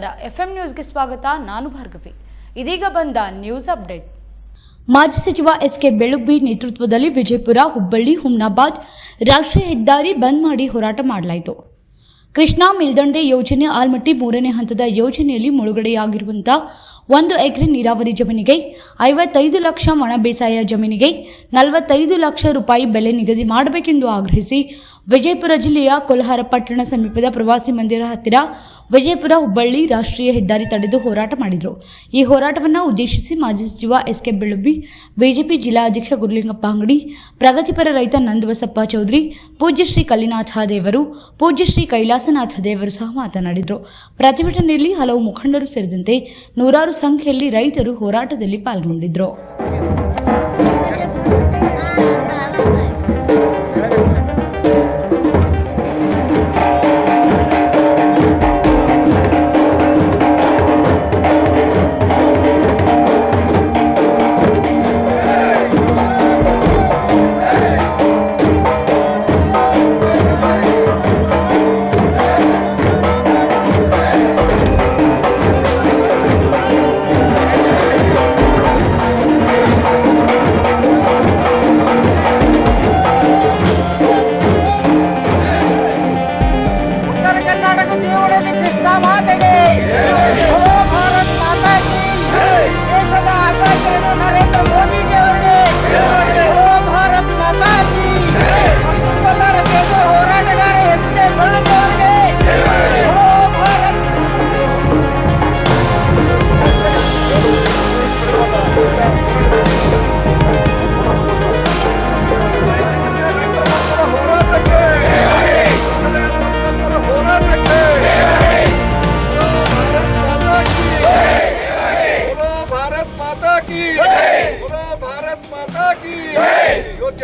ನಮಸ್ಕಾರ. ಎಫ್ಎಂ ನ್ಯೂಸ್ಗೆ ಸ್ವಾಗತ. ನಾನು ಭಾರ್ಗವಿ. ಇದೀಗ ಬಂದ ನ್ಯೂಸ್ ಅಪ್ಡೇಟ್. ಮಾಜಿ ಸಚಿವ ಎಸ್ ಕೆ ಬೆಳುಬ್ಬಿ ನೇತೃತ್ವದಲ್ಲಿ ವಿಜಯಪುರ, ಹುಬ್ಬಳ್ಳಿ, ಹುಮ್ನಾಬಾದ್ ರಾಷ್ಟ್ರೀಯ ಹೆದ್ದಾರಿ ಬಂದ್ ಮಾಡಿ ಹೋರಾಟ ಮಾಡಲಾಯಿತು. ಕೃಷ್ಣಾ ಮೇಲ್ದಂಡೆ ಯೋಜನೆ ಆಲ್ಮಟ್ಟಿ ಮೂರನೇ ಹಂತದ ಯೋಜನೆಯಲ್ಲಿ ಮುಳುಗಡೆಯಾಗಿರುವಂತಹ ಒಂದು ಎಕರೆ ನೀರಾವರಿ ಜಮೀನಿಗೆ ಐವತ್ತೈದು ಲಕ್ಷ ಒಣ ಬೇಸಾಯ ಜಮೀನಿಗೆ ನಲವತ್ತೈದು ಲಕ್ಷ ರೂಪಾಯಿ ಬೆಲೆ ನಿಗದಿ ಮಾಡಬೇಕೆಂದು ಆಗ್ರಹಿಸಿ ವಿಜಯಪುರ ಜಿಲ್ಲೆಯ ಕೊಲ್ಹಾರ ಪಟ್ಟಣ ಸಮೀಪದ ಪ್ರವಾಸಿ ಮಂದಿರ ಹತ್ತಿರ ವಿಜಯಪುರ ಹುಬ್ಬಳ್ಳಿ ರಾಷ್ಟ್ರೀಯ ಹೆದ್ದಾರಿ ತಡೆದು ಹೋರಾಟ ಮಾಡಿದರು. ಈ ಹೋರಾಟವನ್ನು ಉದ್ದೇಶಿಸಿ ಮಾಜಿ ಸಚಿವ ಎಸ್ ಕೆ ಬೆಳುಬ್ಬಿ ಬಿಜೆಪಿ ಜಿಲ್ಲಾಧ್ಯಕ್ಷ ಗುರುಲಿಂಗಪ್ಪ ಅಂಗಡಿ, ಪ್ರಗತಿಪರ ರೈತ ನಂದಬಸಪ್ಪ ಚೌಧರಿ, ಪೂಜ್ಯ ಶ್ರೀ ಕಲ್ಲಿನಾಥ ದೇವರು, ಪೂಜ್ಯ ಶ್ರೀ ಕೈಲಾಸನಾಥ ದೇವರು ಸಹ ಮಾತನಾಡಿದರು. ಪ್ರತಿಭಟನೆಯಲ್ಲಿ ಹಲವು ಮುಖಂಡರು ಸೇರಿದಂತೆ ನೂರಾರು ಸಂಖ್ಯೆಯಲ್ಲಿ ರೈತರು ಹೋರಾಟದಲ್ಲಿ ಪಾಲ್ಗೊಂಡಿದ್ದರು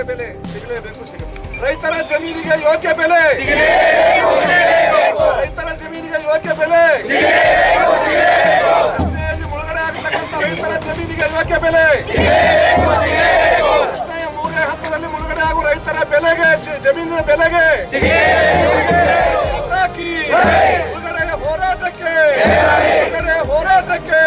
ಬೆಲೆ ಸಿಗಲೇಬೇಕು ಸಿಗಬೇಕು ರೈತರ ಜಮೀನಿಗೆ ಯೋಗ್ಯ ಬೆಲೆ ರೈತರ ಜಮೀನಿಗೆ ಯೋಗ್ಯ ಬೆಲೆ ರಸ್ತೆಯಲ್ಲಿ ಮುಳುಗಡೆ ಆಗತಕ್ಕಂಥ ರೈತರ ಜಮೀನಿಗೆ ಯೋಗ್ಯ ಬೆಲೆ ರಸ್ತೆಯ ಮೂರನೇ ಹಂತದಲ್ಲಿ ಮುಳುಗಡೆ ಆಗುವ ರೈತರ ಬೆಲೆಗೆ ಜ- ಜಮೀನಿನ ಬೆಲೆಗೆ ಮಾತಾಕಿ ಮುಳುಗಡೆಯ ಹೋರಾಟಕ್ಕೆ ಮುಳುಗಡೆಯ ಹೋರಾಟಕ್ಕೆ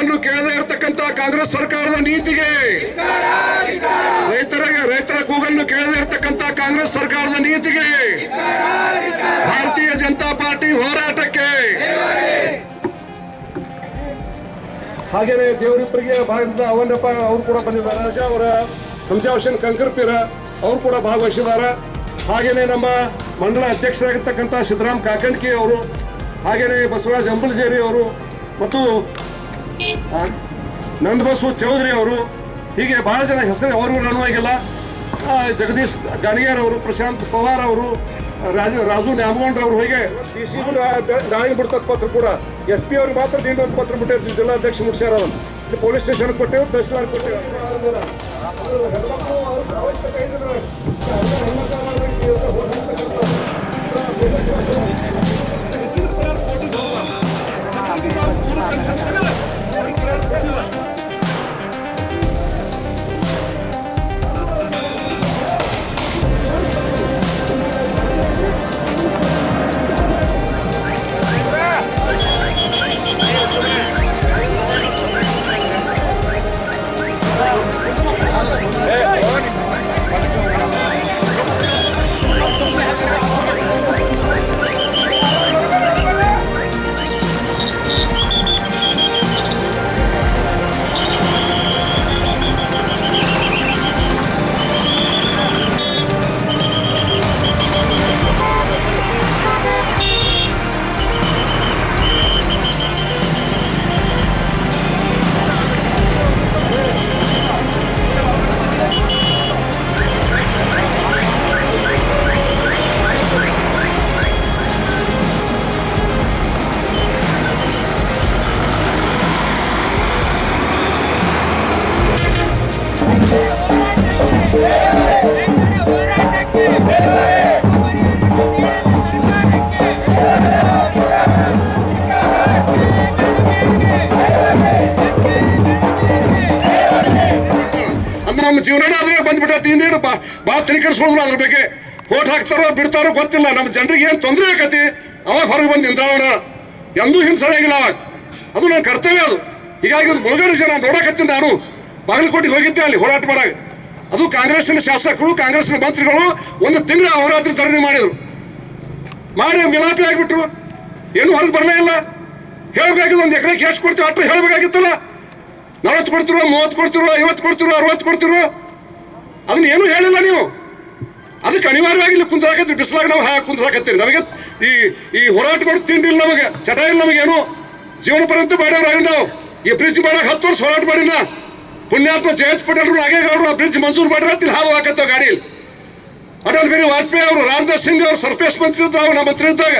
ಕೂಗನ್ನು ಕೇಳದೇ ಇರತಕ್ಕಂತ ಕಾಂಗ್ರೆಸ್ ಸರ್ಕಾರದ ನೀತಿಗೆ. ರೈತರಿಗೆ ರೈತರ ಕೂಗನ್ನು ಕೇಳದೇ ಇರತಕ್ಕಂತ ಕಾಂಗ್ರೆಸ್ ಸರ್ಕಾರದ ನೀತಿಗೆ. ಭಾರತೀಯ ಜನತಾ ಪಾರ್ಟಿ ಹೋರಾಟಕ್ಕೆ. ಹಾಗೇನೆ ದೇವರಿಬ್ಬರಿಗೆ ಭಾಗದಿಂದ ಅವನಪ್ಪ ಅವರು ಕೂಡ ಬಂದಿದ್ದಾರೆ. ರಾಜ ಅವರ ಹಂಸಾವಶನ್ ಕಂಕರ್ಪೀರ ಅವರು ಕೂಡ ಭಾಗವಹಿಸಿದ್ದಾರೆ. ಹಾಗೆಯೇ ನಮ್ಮ ಮಂಡಲ ಅಧ್ಯಕ್ಷರಾಗಿರ್ತಕ್ಕಂಥ ಸಿದ್ದರಾಮ್ ಕಾಕಂಡ್ಕಿ ಅವರು, ಹಾಗೆಯೇ ಬಸವರಾಜ್ ಅಂಬಲಜೇರಿ ಅವರು ಮತ್ತು ನಂದಬಸು ಚೌಧರಿ ಅವರು. ಹೀಗೆ ಬಹಳ ಜನ ಹೆಸರು ಅವ್ರಿಗೂ ನನವಾಗಿಲ್ಲ. ಜಗದೀಶ್ ಗಾಣಿಯರ್ ಅವರು ಪ್ರಶಾಂತ್ ಪವಾರ್ ಅವರು ರಾಜ ರಾಜು ನ್ಯಾಮಗೌಂಡ್ರ ಅವರು ಹೀಗೆ. ಡಿ ಸಿ ನಾಳೆ ಬಿಡ್ತದ ಪತ್ರ ಕೂಡ. ಎಸ್ ಪಿ ಅವ್ರಿಗೆ ಮಾತ್ರ ದೀನ್ ಒಂದು ಪತ್ರ ಬಿಟ್ಟಿರ್ತೀವಿ ಜಿಲ್ಲಾಧ್ಯಕ್ಷ ಮುಟ್ಸ್ಯಾರ ಅದನ್ನು ಪೊಲೀಸ್ ಸ್ಟೇಷನ್ ಕೊಟ್ಟೆವು ತಹಸೀಲ್ದಾರ್ ಕೊಟ್ಟೆವು. ರೈತರ ಜನರಿಗೆ ಏನು ತೊಂದರೆ ಆಕತಿ? ಅವಾಗ ಹೊರಗೆ ಬಂದು ನಿಂತ್ರಾವಣ ಎಂದೂ ಹಿಂಸೆ ಆಗಿಲ್ಲ ಅವಾಗ. ಅದು ನನ್ನ ಕರ್ತವ್ಯ ಅದು. ಹೀಗಾಗಿ ಅದು ಮುಳುಗಡೆ ಜನ ನೋಡಕತ್ತಿನ ನಾನು. ಬಾಗಲಕೋಟೆಗೆ ಹೋಗಿದ್ದೆ ಅಲ್ಲಿ ಹೋರಾಟ ಮಾಡಾಗ. ಅದು ಕಾಂಗ್ರೆಸ್ನ ಶಾಸಕರು ಕಾಂಗ್ರೆಸ್ನ ಮಂತ್ರಿಗಳು ಒಂದು ತಿಂಗಳ ಅವರಾತ್ರಿ ಧರಣಿ ಮಾಡಿದ್ರು. ಮಾಡಿ ಮಿಲಾಪಿ ಆಗಿಬಿಟ್ರು. ಏನು ಹೊರಗೆ ಬರಲೇ ಇಲ್ಲ. ಹೇಳ್ಬೇಕಾಗಿದ್ದು ಒಂದು ಎಕರೆಗೆ ಎಷ್ಟು ಕೊಡ್ತೀವಿ ಅಷ್ಟು ಹೇಳ್ಬೇಕಾಗಿತ್ತಲ್ಲ. ನಲವತ್ತು ಕೊಡ್ತಿರೋ, ಮೂವತ್ತು ಕೊಡ್ತಿರೋ, ಐವತ್ತು ಕೊಡ್ತಿರೋ, ಅರವತ್ತು ಕೊಡ್ತಿರೋ. ಅದನ್ನ ಏನು ಹೇಳಿಲ್ಲ ನೀವು. ಅದಕ್ಕೆ ಅನಿವಾರ್ಯವಾಗಿ ಇಲ್ಲಿ ಕುಂದ್ರಾಕತ್ತೀವಿ ಬಿಸಿಲಾಗ ನಾವು ಹಾಕಿ ಕುಂದ್ರಾಕತ್ತೀವಿ ನಮಗೆ ಈ ಈ ಹೋರಾಟ ಮಾಡಿ ತಿಂಡಿಲ್ಲ ನಮಗೆ ಚಟ ಇಲ್ಲ ನಮಗೇನು ಜೀವನ ಪರ್ಯಂತ ಮಾಡ್ಯಾರ ನಾವು. ಈ ಬ್ರಿಡ್ಜ್ ಮಾಡಕ್ಕೆ ಹತ್ತು ವರ್ಷ ಹೋರಾಟ ಮಾಡಿಲ್ಲ. ಪುಣ್ಯಾತ್ಮ ಜಯೇಶ್ ಪಟೇಲ್ರು, ನಾಗೇಗೌಡರು ಆ ಬ್ರಿಡ್ಜ್ ಮಂಜೂರು ಮಾಡ್ರ ಇಲ್ಲಿ ಹಾವು ಹಾಕತ್ತವ ಗಾಡಿಯಲ್ಲಿ ಅಟಲ್ ಬಿಹಾರಿ ವಾಜಪೇಯಿ ಅವರು, ರಾಮದಾಸ್ ಸಿಂಗ್ ಅವರು ಸರ್ಫೇಸ್ ಮಂತ್ರಿ ಇದ್ರು ಅವ್ರು ನಮ್ಮ ಮಂತ್ರಿ ಇದ್ದಾಗ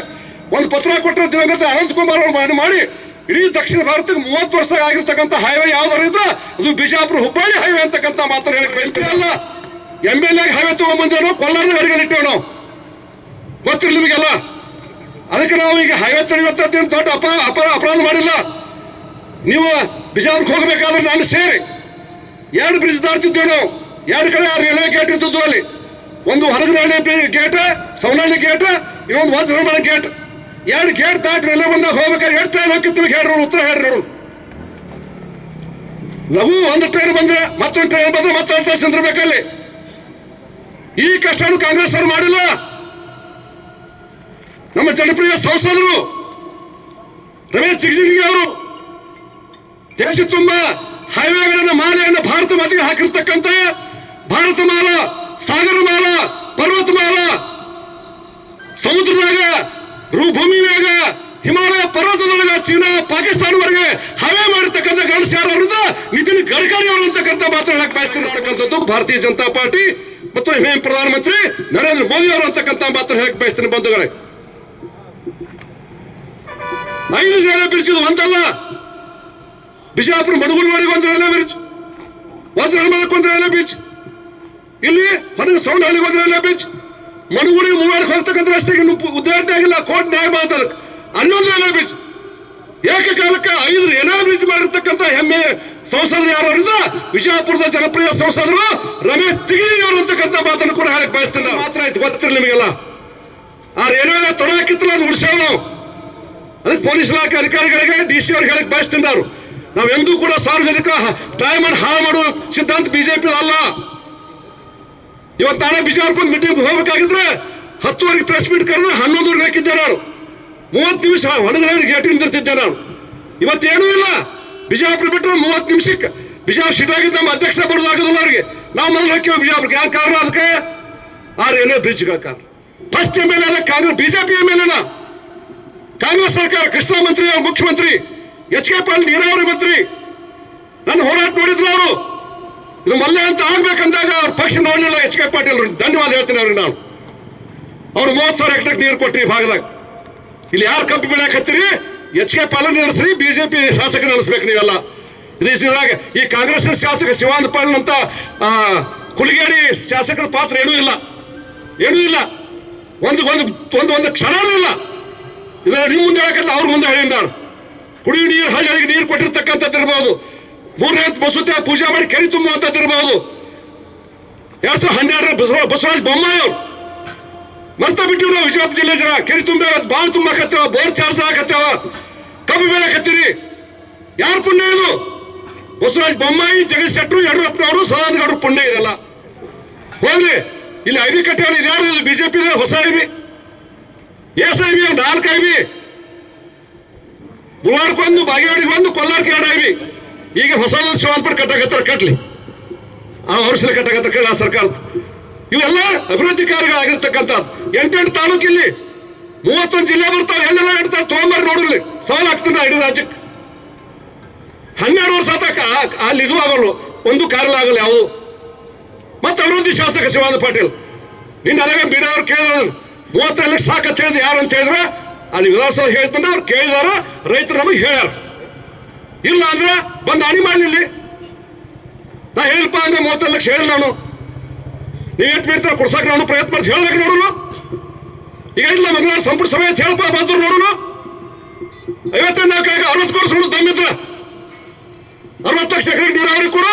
ಒಂದು ಪತ್ರ ಕೊಟ್ಟರೆ ದಿವಂಗತ ಅನಂತ್ ಕುಮಾರ್ ಅವರು ಮಾಡಿ ಇಡೀ ದಕ್ಷಿಣ ಭಾರತಕ್ಕೆ ಮೂವತ್ತು ವರ್ಷದಾಗ ಆಗಿರ್ತಕ್ಕಂಥ ಹೈವೇ ಯಾವ್ದಾರು ಇದ್ರೆ ಅದು ಬಿಜಾಪುರ ಹುಬ್ಬಳ್ಳಿ ಹೈವೇ ಅಂತಕ್ಕಂಥ ಮಾತನ್ನು ಹೇಳಿ ಬಯಸ್ತೀವಿ ಅಲ್ಲ. ಎಂ ಎಲ್ ಎ ಹೈವೇ ತಗೊಂಡ್ಬಂದೇನೋ ಕೊಲ್ಲಾರದ ಅಡಿಗೆ ಇಟ್ಟೇವೆ ನಾವು ಗೊತ್ತಿರಲಿ ನಿಮಗೆಲ್ಲ? ಅದಕ್ಕೆ ನಾವು ಈಗ ಹೈವೇ ತಡೆಯುವಂಥದ್ದೇನು ದೊಡ್ಡ ಅಪ ಅಪ, ಅಪರಾಧ ಮಾಡಿಲ್ಲ. ನೀವು ಬಿಜಾಪುರಕ್ಕೆ ಹೋಗಬೇಕಾದ್ರೆ ನಾನು ಸೇರಿ. ಎರಡು ಬ್ರಿಜ್ ದಾಡ್ತಿದ್ದೇವೆ ನಾವು. ಎರಡು ಕಡೆ ಆ ರೈಲ್ವೆ ಗೇಟ್ ಇದ್ದದ್ದು ಅಲ್ಲಿ. ಒಂದು ಹೊರಗನಹಳ್ಳಿ ಗೇಟ್ ಸವನಹಳ್ಳಿ ಗೇಟ್ ಇನ್ನೊಂದು ವಜ್ರಮಣ ಗೇಟ್ ಎರಡು ಗೇಟ್ ದಾಟಿ ರೈಲ್ವೆ ಬಂದಾಗ ಹೋಗ್ಬೇಕಾದ್ರೆ ಎರಡು ಟ್ರೈನ್ ಹೋಗಿರ್ತೀವಿ ಹೇಳ್ರಿ ಉತ್ತರ ಹೇಳ್ರಿ ಲಘು ಒಂದು ಟ್ರೈನ್ ಬಂದ್ರೆ ಮತ್ತೊಂದು ಟ್ರೈನ್ ಬಂದ್ರೆ ಮತ್ತೊಂದು ತಾಸು ನಿಂದಿರ್ಬೇಕಲ್ಲಿ ಈ ಕಷ್ಟನು ಕಾಂಗ್ರೆಸ್ ಅವರು ಮಾಡಿಲ್ಲ. ನಮ್ಮ ಜನಪ್ರಿಯ ಸಂಸದರು ರಮೇಶ್ ಜಿಗಜಿಂಗಿ ಅವರು ದೇಶ ತುಂಬ ಹೈವೇಗಳನ್ನ ಮಾಲೆಯನ್ನು ಭಾರತ ಮಾತಿಗೆ ಗಡ್ಕರಿ ಅವರು ಅಂತಕ್ಕಂಥ ಮಾತನಾಡಕ್ಕೆ ಬಯಸ್ತಾರೆ ಮಾಡಕ್ಕಂಥದ್ದು ಭಾರತೀಯ ಜನತಾ ಪಾರ್ಟಿ ಮತ್ತು ಪ್ರಧಾನಮಂತ್ರಿ ನರೇಂದ್ರ ಮೋದಿ ಅವರು ಅಂತಕ್ಕಂಥ ಮಾತ್ರ ಹೇಳಕ್ ಬಯಸ್ತೇನೆ ಬಂಧುಗಳೇ. ಐದು ಜನ ಬಿಡಿಸಿದ್ದು ಒಂದಲ್ಲ. ಬಿಜಾಪುರ ಮಡುಗುಡಿವರೆಗೆ ಒಂದು ರೈಲ್ವೆ ಬ್ರಿಡ್ಜ್ ವಜ್ರಹಳ್ಮದಕ್ಕೆ ಒಂದು ರೈಲ್ವೆ ಬ್ರಿಡ್ಜ್ ಇಲ್ಲಿ ಹೊರಗೆ ಸೌಂಡ್ ಹಳ್ಳಿಗೆ ಒಂದು ರೈಲ್ವೆ ಬ್ರಿಡ್ಜ್ ಮಡುಗುಡಿ ಮೂವಾಡಕ್ಕೆ ಹೋಗ್ತಕ್ಕಂಥ ರಸ್ತೆಗೆ ಉದ್ಘಾಟನೆ ಆಗಿಲ್ಲ, ಕೋರ್ಟ್ ನ್ಯಾಯ ಮಾಡ್ತದ ಅಲ್ಲೊಂದು ರೈಲ್ವೆ ಬ್ರಿಡ್ಜ್ ಏಕಕಾಲಕ್ಕೆ ಐದು ಎನಾಲಿಸ್ ಮಾಡಿರ್ತಕ್ಕಂಥ ಹೆಮ್ಮೆ ಸಂಸದರು ಯಾರು ಇದ್ರ ವಿಜಯಪುರದ ಜನಪ್ರಿಯ ಸಂಸದರು ರಮೇಶ್ ತಿಗಿರಿ ಅವರು ಮಾತನ್ನು ಕೂಡ ಹೇಳಕ್ ಬಯಸ್ತಾರೆ ಮಾತ್ರ ಆಯ್ತು ಗೊತ್ತಿರಲಿ ನಿಮಗೆಲ್ಲ. ಆ ರೈಲ್ವೆ ತೊಡೆ ಹಾಕಿತ್ತಲ್ಲ, ಅದು ಉಳಿಸ್ಯಾವ ನಾವು. ಅದಕ್ಕೆ ಪೊಲೀಸ್ ಇಲಾಖೆ ಅಧಿಕಾರಿಗಳಿಗೆ ಡಿ ಸಿ ಅವ್ರಿಗೆ ಹೇಳಕ್ ಬಯಸ್ತೀನಿ ನಾವು ಎಂದೂ ಕೂಡ ಸಾರ್ವಜನಿಕ ಟೈಮ್ ಮಾಡಿ ಹಾಳು ಮಾಡುವ ಸಿದ್ಧಾಂತ ಬಿಜೆಪಿ ಅಲ್ಲ. ಇವತ್ತು ನಾಳೆ ಬಿಜಾಪುರ ಮೀಟಿಂಗ್ ಹೋಗ್ಬೇಕಾಗಿದ್ರೆ ಹತ್ತುವರೆಗೆ ಪ್ರೆಸ್ ಮೀಟ್ ಕರೆದ್ರೆ ಹನ್ನೊಂದುವರೆಗೆ ಹಾಕಿದ್ದಾರೆ ನಾನು. ಮೂವತ್ತು ನಿಮಿಷ ಒಣಗಳವರಿಗೆ ಗೇಟ್ ನಿಂತಿರ್ತಿದ್ದೆ ನಾನು. ಇವತ್ತೇನೂ ಇಲ್ಲ. ಬಿಜಾಪುರ ಬಿಟ್ಟರೆ ಮೂವತ್ತು ನಿಮಿಷಕ್ಕೆ. ಬಿಜಾಪುರ ಸಿಟಾಗಿದ್ದ ನಮ್ಮ ಅಧ್ಯಕ್ಷ ಬರೋದಾಗೋದಿಲ್ಲ ಅವ್ರಿಗೆ. ನಾವು ಮೊದಲು ಹಾಕಿವ ಬಿಜಾಪುರಕ್ಕೆ. ಯಾರು ಕಾರಣ ಅದಕ್ಕೆ? ಆ ರೈಲ್ವೆ ಬ್ರಿಡ್ಜ್ಗಳ ಕಾರಣ. First M L A Congress, BJP M L ಎನ ಕಾಂಗ್ರೆಸ್ ಸರ್ಕಾರ, ಕೃಷ್ಣ ಮಂತ್ರಿ ಅವ್ರ, ಮುಖ್ಯಮಂತ್ರಿ. ಎಚ್ ಕೆ ಪಾಲ್ ನೀರಾವರಿ ಮಂತ್ರಿ. ನನ್ನ ಹೋರಾಟ ನೋಡಿದ್ರು ಅವರು. ಇದು ಮಲ್ಲೆ ಅಂತ ಆಗ್ಬೇಕಂದಾಗ ಅವ್ರ ಪಕ್ಷ ನೋಡಲಿಲ್ಲ ಎಚ್ ಕೆ ಪಾಟೀಲ್ ಧನ್ಯವಾದ ಹೇಳ್ತೀನಿ ಅವ್ರಿಗೆ ನಾನು. ಅವ್ರು ಮೂವತ್ತು ಸಾವಿರ ಹೆಕ್ಟರ್ ನೀರು ಕೊಟ್ರಿ ಈ ಭಾಗದಾಗ. ಇಲ್ಲಿ ಯಾರು ಕಬ್ಬು ಬೆಳೆಯಕತ್ತೀರಿ ಎಚ್ ಕೆ ಪಾಲನ್ ನಡೆಸ್ರಿ, ಬಿಜೆಪಿ ಶಾಸಕ ನಡೆಸ್ಬೇಕು ನೀವೆಲ್ಲ. ಇದೇ ಇದ್ರಾಗ ಈ ಕಾಂಗ್ರೆಸ್ ಶಾಸಕ ಶಿವಾನಂದ ಪಾಲನ್ ಅಂತ ಕುಲಿಗೇಡಿ ಶಾಸಕರ ಪಾತ್ರ ಏನೂ ಇಲ್ಲ. ಏನೂ ಇಲ್ಲ. ಒಂದು ಒಂದು ಒಂದು ಒಂದು ಕ್ಷಣನೂ ಇಲ್ಲ. ಇದನ್ನ ನಿಮ್ಮ ಮುಂದೆ ಹೇಳಕ್ಕಲ್ಲ ಅವ್ರ ಮುಂದೆ ಹೇಳಿದ ನಾನು ಕುಡಿಯುವ ನೀರು ಹಳ್ಳಿಗೆ ನೀರು ಕೊಟ್ಟಿರ್ತಕ್ಕಂಥದ್ದು ಇರ್ಬೋದು. ಮೂರನೇ ಮಸೂತಿ ಪೂಜೆ ಮಾಡಿ ಕೆರೆ ತುಂಬುವಂಥದ್ದು ಇರ್ಬೋದು. ಎರಡ್ ಸಾವಿರದ ಹನ್ನೆರಡರ ಬಸವ ಬಸವರಾಜ ಬೊಮ್ಮಾಯಿ ಅವರು. ಮರ್ತ ಬಿಟ್ಟಿವ್ ನಾವು ವಿಜಯಪುರ ಜಿಲ್ಲೆ ಜನ. ಕೆರೆ ತುಂಬ ಬಾಳ್ ತುಂಬಾಕತ್ತಾವ ಬೋರ್ ಚಾರ್ಜ್ ಹಾಕತ್ತೇವ ಕಬ್ಬು ಬೆಳಕತ್ತೀರಿ ಯಾರು ಪುಣ್ಯ ಇದು? ಬಸವರಾಜ್ ಬೊಮ್ಮಾಯಿ, ಜಗದೀಶ್ ಶೆಟ್ಟರು, ಯಡಿಯೂರಪ್ಪನವರು ಸದಾನಂದ ಗೌಡ್ರ ಪುಣ್ಯ ಇದೆಲ್ಲ. ಹೋಗ್ಲಿ. ಇಲ್ಲಿ ಐವಿ ಕಟ್ಟೆಗಳು ಕಟ್ಟೆ ಇದು? ಬಿಜೆಪಿ ಹೊಸ ಐವಿ ಎಸ್ ಐವಿ ನಾಲ್ಕು ಐವಿ ಬಿ ಬಂದು, ಬಾಗೇವಾಡಿಗೆ ಒಂದು ಕೊಲ್ಲಾರ್ಕ್ ಎರಡು ಐವಿ ಈಗ ಹೊಸದೊಂದು ಶಿವಾನ್ಪಡ್ ಕಟ್ಟಕತ್ತಾರ, ಕಟ್ಲಿ. ಆ ವರ್ಷ ಕಟ್ಟಕತ್ತಾರ ಕೇಳ ಸರ್ಕಾರದ. ಇವೆಲ್ಲ ಅಭಿವೃದ್ಧಿ ಕಾರ್ಯಗಳಾಗಿರ್ತಕ್ಕಂಥದ್ದು ಎಂಟೆಂಟು ತಾಲೂಕು ಇಲ್ಲಿ ಮೂವತ್ತೊಂದು ಜಿಲ್ಲೆ ಬರ್ತಾರೆ, ಎಲ್ಲೆಲ್ಲ ಇಡ್ತಾರೆ ತೊಗೊಂಬರ್ ನೋಡಿರ್ಲಿ, ಸಾಲ ಆಗ್ತೀನಿ ನಾ ಇಡೀ ರಾಜ್ಯಕ್ಕೆ. ಹನ್ನೆರಡು ವರ್ಷ ಆತ ಅಲ್ಲಿ ಇದು ಆಗಲ್ಲ, ಒಂದು ಕಾರ್ಯ ಆಗಲ್ಲ ಯಾವುದು. ಮತ್ತೆ ಅಭಿವೃದ್ಧಿ ಶಾಸಕ ಶಿವಾನಂದ ಪಾಟೀಲ್, ನಿನ್ನ ಬೀಡ ಅವ್ರು ಕೇಳಿದ್ರು ಮೂವತ್ತೈದು ಲಕ್ಷ ಸಾಕಂತ ಹೇಳಿದ್ರು ಯಾರು ಅಂತ ಹೇಳಿದ್ರೆ, ಅಲ್ಲಿ ವಿಧಾನಸಭೆ ಹೇಳ್ತಾನೆ ಅವ್ರು ಕೇಳಿದಾರ, ರೈತರು ನಮಗೆ ಹೇಳ್ಯಾರ. ಇಲ್ಲ ಅಂದ್ರೆ ಬಂದು ಹಾನಿ ಮಾಡಲಿಲ್ಲ ನಾ ಹೇಳಪ್ಪ ಅಂದ್ರೆ ಮೂವತ್ತೈದು ಲಕ್ಷ ಹೇಳಿ ನಾನು. ನೀವು ಎಷ್ಟು ಕೊಡ್ಸಕ್ ನಾನು ಪ್ರಯತ್ನ ಮಾಡಿ ಹೇಳ್ಬೇಕು ನೋಡೋಣ ಈಗ ಇಲ್ಲ ಮಂಗಳವಾರ ಸಂಪುಟ ಸಭೆ ಹೇಳಪ್ಪ, ಬಂದ್ರು ನೋಡೋಣ ಐವತ್ತೈದು ನಾಲ್ಕು ಅರವತ್ತು ಕೊಡಿಸ್ಕೊಂಡು ದಮ್ಮಿದ್ರ ಅರವತ್ತು ಲಕ್ಷ ಎಕರೆ ನೀರಾವರಿ ಕೊಡು.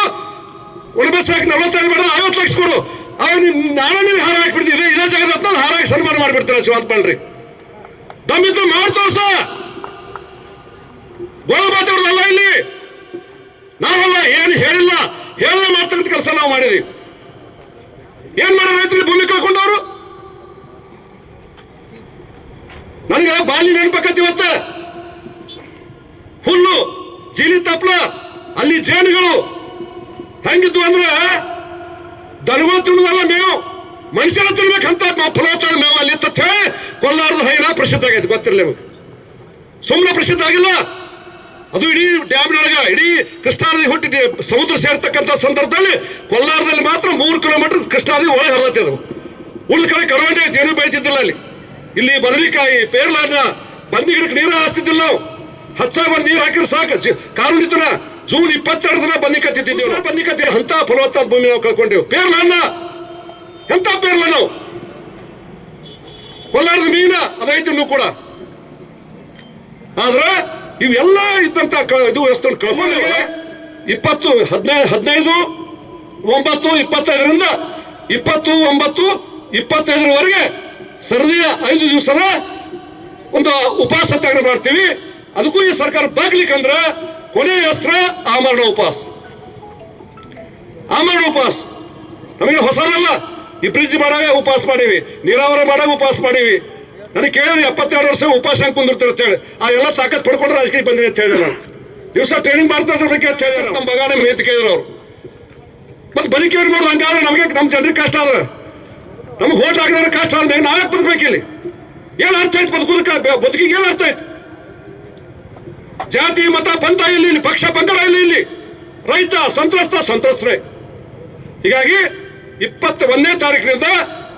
ಉಳಿಬಸ್ ಹಾಕಿ ನಲವತ್ತೈದು ಬೇಡ ಐವತ್ತು ಲಕ್ಷ ಕೊಡು. ಆಗ ನೀನು ನಾಳೆ ನೀನು ಹಾರ ಹಾಕ್ಬಿಡ್ತೀನಿ ಇದೇ ಜಾಗದ ಹತ್ತ ಹಾಕಿ ಸನ್ಮಾನ ಮಾಡ್ಬಿಡ್ತಾರೆ ಶಿವಾತ್ ಬಳ್ರಿ ದಮ್ಮಿದ್ರೆ ಮಾಡಿ ತೋರ್ಸ. ಮಾತಾಡೋದಲ್ಲ ಇಲ್ಲಿ. ನಾವಲ್ಲ, ಏನು ಹೇಳಿಲ್ಲ. ಹೇಳ ಮಾಡ್ತಕ್ಕಂಥ ಕೆಲಸ ನಾವು ಮಾಡಿದ್ವಿ. ಏನ್ ಮಾಡೋ ರೈತರಿಗೆ ಭೂಮಿ ಕಳ್ಕೊಂಡವ್ರು? ನನಗೆ ಬಾಲಿ ನೆನಪಕ್ಕತ್ತಿ ಇವತ್ತ. ಹುಲ್ಲು ಜೀಲಿ ತಪ್ಪಲ ಅಲ್ಲಿ ಜೇನುಗಳು. ಹೆಂಗಿದ್ವು ಅಂದ್ರೆ ದನಗಳು ತಿನ್ನೋದಲ್ಲ ಮೇವು ಮನುಷ್ಯರ ತಿನ್ಬೇಕಂತ ಫಲವತ್ತಾದ ಮೇವು ಅಲ್ಲಿ ಅಂತ ಹೇಳಿ ಕೊಲ್ಲಾರದ ಹೈನ ಪ್ರಸಿದ್ಧ ಆಗೈತೆ. ಗೊತ್ತಿರಲಿ ಸುಮ್ಮನೆ ಪ್ರಸಿದ್ಧ ಆಗಿಲ್ಲ. ಅದು ಇಡೀ ಡ್ಯಾಮ್ನೊಳಗ ಇಡೀ ಕೃಷ್ಣಾ ನದಿ ಹುಟ್ಟಿ ಸಮುದ್ರ ಸೇರ್ತಕ್ಕಂಥ ಸಂದರ್ಭದಲ್ಲಿ ಕೊಲ್ಲಾರದಲ್ಲಿ ಮಾತ್ರ ಮೂರು ಕಿಲೋಮೀಟರ್ ಕೃಷ್ಣಾ ನದಿ ಒಳಗೆ ಹರಿದತ್ತೆ ಅದು. ಉಳಿದ ಕಡೆ ಕರವಂಡೆ ಜೇನು ಬೆಳೀತಿದ್ದಿಲ್ಲ ಅಲ್ಲಿ. ಇಲ್ಲಿ ಬದಲಿಕಾಯಿ ಪೇರ್ಲಾನ ಬಂದಿ ಗಿಡಕ್ಕೆ ನೀರು ಹಾಸ್ತಿದ್ದಿಲ್ಲ ನಾವು. ಹಚ್ಚಾಗ ಒಂದು ನೀರು ಹಾಕಿದ್ರೆ ಸಾಕು. ಕಾರು ಕಾರುಣಿತನ ಜೂನ್ ಇಪ್ಪತ್ತೆರಡು ದಿನ ಬಂದಿ ಕತ್ತಿದ್ದೀವಿ ಬಂದಿ ಕತ್ತಿ. ಅಂತ ಫಲವತ್ತಾದ ಭೂಮಿ ನಾವು ಕಳ್ಕೊಂಡೇವು. ಪೇರ್ಲನ್ನ ಎಂತ ಪೇರ್ಲ ನಾವು? ಕೊಲ್ಲಾರದ ಮೀನ ಅದೈತಿ ಕೂಡ. ಆದ್ರೆ ಇವೆಲ್ಲ ಇದ್ದಂತ ಇದು ವ್ಯವಸ್ಥೆಯನ್ನು ಕಳ್ಕೊಂಡಿವೆ ಇಪ್ಪತ್ತು ಹದಿನೈದು ಹದಿನೈದು ಒಂಬತ್ತು ಇಪ್ಪತ್ತೈದರಿಂದ ಇಪ್ಪತ್ತು ಒಂಬತ್ತು ಇಪ್ಪತ್ತೈದರವರೆಗೆ ಸರದಿಯ ಐದು ದಿವಸದ ಒಂದು ಉಪವಾಸ ಸತ್ಯಾಗ್ರಹ ಮಾಡ್ತೀವಿ. ಅದಕ್ಕೂ ಈ ಸರ್ಕಾರ ಬಾಗ್ಲಿಕ್ಕಂದ್ರೆ ಕೊನೆಯ ಅಸ್ತ್ರ ಆಮರಣ ಉಪವಾಸ. ಆಮರಣ ಉಪವಾಸ. ನಮಗೆ ಹೊಸದಲ್ಲ. ಈ ಬ್ರಿಡ್ಜ್ ಮಾಡಾಗ ಉಪವಾಸ ಮಾಡೀವಿ. ನೀರಾವರಿ ಮಾಡಾಗ ಉಪವಾಸ ಮಾಡೀವಿ. ನನಗೆ ಕೇಳಿದ್ರೆ ಎಪ್ಪತ್ತೆರಡು ವರ್ಷ ಉಪವಾಸ ಕುಂದಿರ್ತಾರೆ ಅಂತ ಹೇಳಿ. ಆ ಎಲ್ಲ ತಾಕತ್ ಪಡ್ಕೊಂಡು ರಾಜಕೀಯ ಬಂದಿದೆ ಅಂತ ಹೇಳಿದೆ ನಾನು ದಿವಸ ಟ್ರೈನಿಂಗ್ ಮಾಡ್ತಾ ಇದ್ರ ಬಗ್ಗೆ ಅಂತ ಹೇಳಿದ್ರು. ನಮ್ಮ ಮಗ ನಮ್ಮ ಕೇಳಿದ್ರು ಅವ್ರು. ಮತ್ತೆ ಬದುಕಿವ್ರು ನೋಡ್ರಿ ಹಂಗಾದ್ರೆ ನಮಗೆ ನಮ್ಮ ಜನರಿಗೆ ಕಷ್ಟ ಆದ್ರೆ. ನಮ್ಗೆ ಹೋಟ್ ಹಾಕಿದ್ರೆ ಕಷ್ಟ ಆದ್ಮೇಲೆ ನಾವೇ ಬದುಕಬೇಕು ಇಲ್ಲಿ. ಏನ್ ಅರ್ಥ ಆಯ್ತು ಬದುಕೋದಕ್ಕೆ? ಬದುಕಿಗೆ ಏನ್ ಅರ್ಥ ಆಯ್ತು? ಜಾತಿ, ಮತ, ಪಂಥ ಇಲ್ಲಿ ಇಲ್ಲಿ, ಪಕ್ಷ, ಪಂಗಡ ಇಲ್ಲಿ ಇಲ್ಲಿ. ರೈತ, ಸಂತ್ರಸ್ತ, ಸಂತ್ರಸ್ತರೇ. ಹೀಗಾಗಿ ಇಪ್ಪತ್ತ ಒಂದನೇ ತಾರೀಕಿನಿಂದ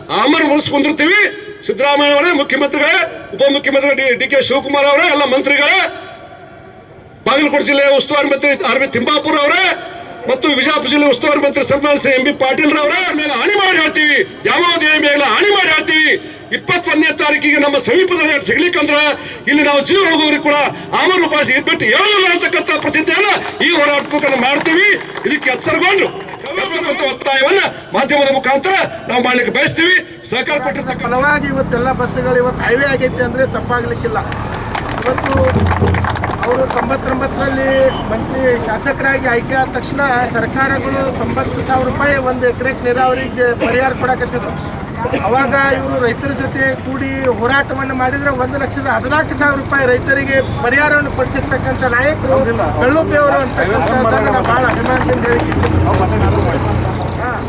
ಆಮರ್ ಮುಗಿಸ್ಕೊಂಡಿರ್ತೀವಿ. ಸಿದ್ದರಾಮಯ್ಯ ಅವರೇ ಮುಖ್ಯಮಂತ್ರಿಗಳೇ, ಉಪಮುಖ್ಯಮಂತ್ರಿ ಡಿ ಡಿ ಕೆ ಶಿವಕುಮಾರ್ ಅವರೇ, ಎಲ್ಲ ಮಂತ್ರಿಗಳೇ, ಬಾಗಲಕೋಟೆ ಜಿಲ್ಲೆಯ ಉಸ್ತುವಾರಿ ಮಂತ್ರಿ ಅರವಿಂದ್ ತಿಮ್ಮಾಪುರ ಅವರೇ, ಮತ್ತು ವಿಜಾಪುರ ಜಿಲ್ಲೆ ಉಸ್ತುವಾರಿ ಮಂತ್ರಿ ಸಿಂಗ್ ಎಂ ಬಿ ಪಾಟೀಲ್ ರವರೇ ಮೇಲೆ ಹಾನಿ ಮಾಡಿ ಹೇಳ್ತೀವಿ. ಯಾವುದೇ ಮೇಲೆ ಹಾನಿ ಮಾಡಿ ಹೇಳ್ತೀವಿ. ಇಪ್ಪತ್ತೊಂದನೇ ತಾರೀಕಿಗೆ ನಮ್ಮ ಸಮೀಪದಲ್ಲಿ ಸಿಗ್ಲಿಕ್ಕಂದ್ರ ಇಲ್ಲಿ ನಾವು ಜೀವ ಹೋಗೋರಿಗೆ ಕೂಡ ಆಮರು ಉಪವಾಸ ಬಿಟ್ಟು ಹೇಳಲ್ಲ ಅಂತಕ್ಕಂಥ ಪ್ರತಿಜ್ಞೆಯನ್ನು ಈ ಹೋರಾಟ ಮಾಡ್ತೀವಿ. ಇದಕ್ಕೆ ಎಚ್ಚರಗೊಂಡು ಕವಿಯತಕ್ಕಂಥ ಒತ್ತಾಯವನ್ನ ಮಾಧ್ಯಮದ ಮುಖಾಂತರ ನಾವು ಮಾಡ್ಲಿಕ್ಕೆ ಬಯಸ್ತೀವಿ. ಸಹಕಾರ ಕೊಟ್ಟಿರ್ತಕ್ಕ ಫಲವಾಗಿ ಇವತ್ತೆಲ್ಲ ಬಸ್ಸುಗಳು ಇವತ್ತು ಹೈವೇ ಆಗೈತೆ ಅಂದರೆ ತಪ್ಪಾಗಲಿಕ್ಕಿಲ್ಲ. ಇವತ್ತು ಅವರು ತೊಂಬತ್ತೊಂಬತ್ತರಲ್ಲಿ ಮಂತ್ರಿ ಶಾಸಕರಾಗಿ ಆಯ್ಕೆ ಆದ ತಕ್ಷಣ ಸರ್ಕಾರಗಳು ತೊಂಬತ್ತು ಸಾವಿರ ರೂಪಾಯಿ ಒಂದು ಎಕರೆ ನೀರಾವರಿಗೆ ಪರಿಹಾರ ಕೊಡಕತ್ತಿದ್ರು. ಅವಾಗ ಇವರು ರೈತರ ಜೊತೆ ಕೂಡಿ ಹೋರಾಟವನ್ನು ಮಾಡಿದ್ರೆ ಒಂದು ಲಕ್ಷದ ಹದಿನಾಲ್ಕು ಸಾವಿರ ರೂಪಾಯಿ ರೈತರಿಗೆ ಪರಿಹಾರವನ್ನು ಕೊಡಿಸಿರ್ತಕ್ಕಂಥ ನಾಯಕರು ಬೆಳ್ಳುಬ್ಬಿಯವರು ಅಂತಕ್ಕಂಥದ್ದನ್ನು ಭಾಳ ಅಭಿಮಾನದಿಂದ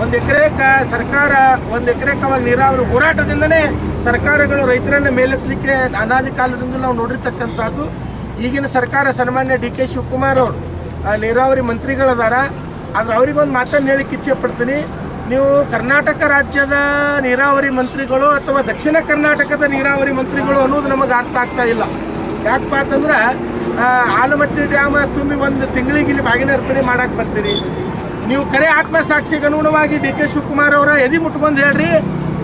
ಒಂದು ಎಕರೆಕ ಸರ್ಕಾರ ಒಂದು ಎಕರೆಕ ಅವಾಗ ನೀರಾವರಿ ಹೋರಾಟದಿಂದನೇ ಸರ್ಕಾರಗಳು ರೈತರನ್ನ ಮೇಲೆತ್ತಲಿಕ್ಕೆ ಅನಾದಿ ಕಾಲದಿಂದ ನಾವು ನೋಡಿರ್ತಕ್ಕಂಥದ್ದು. ಈಗಿನ ಸರ್ಕಾರ ಸನ್ಮಾನ್ಯ ಡಿ ಕೆ ಶಿವಕುಮಾರ್ ಅವರು ಆ, ನೀರಾವರಿ ಮಂತ್ರಿಗಳದಾರ. ಆದ್ರೆ ಅವ್ರಿಗೊಂದು ಮಾತನ್ನು ಹೇಳಿಕ್ಕೆ ಇಚ್ಛೆ ಪಡ್ತೀನಿ ನೀವು ಕರ್ನಾಟಕ ರಾಜ್ಯದ ನೀರಾವರಿ ಮಂತ್ರಿಗಳು ಅಥವಾ ದಕ್ಷಿಣ ಕರ್ನಾಟಕದ ನೀರಾವರಿ ಮಂತ್ರಿಗಳು ಅನ್ನೋದು ನಮಗೆ ಅರ್ಥ ಆಗ್ತಾ ಇಲ್ಲ. ಯಾಕಪ್ಪ ಅಂತಂದ್ರೆ ಆಲಮಟ್ಟಿ ಡ್ಯಾಮ್ ತುಂಬಿ ಒಂದು ತಿಂಗಳಿಗೆ ಇಲ್ಲಿ ಬಾಗಿನ ಅರ್ಪಣೆ ಮಾಡಕ್ಕೆ ಬರ್ತೀರಿ. ನೀವು ಕರೆ ಆತ್ಮಸಾಕ್ಷಿಗೆ ಅನುಗುಣವಾಗಿ ಡಿ ಕೆ ಶಿವಕುಮಾರ್ ಅವರ ಎದಿ ಮುಟ್ಕೊಂಡು ಹೇಳ್ರಿ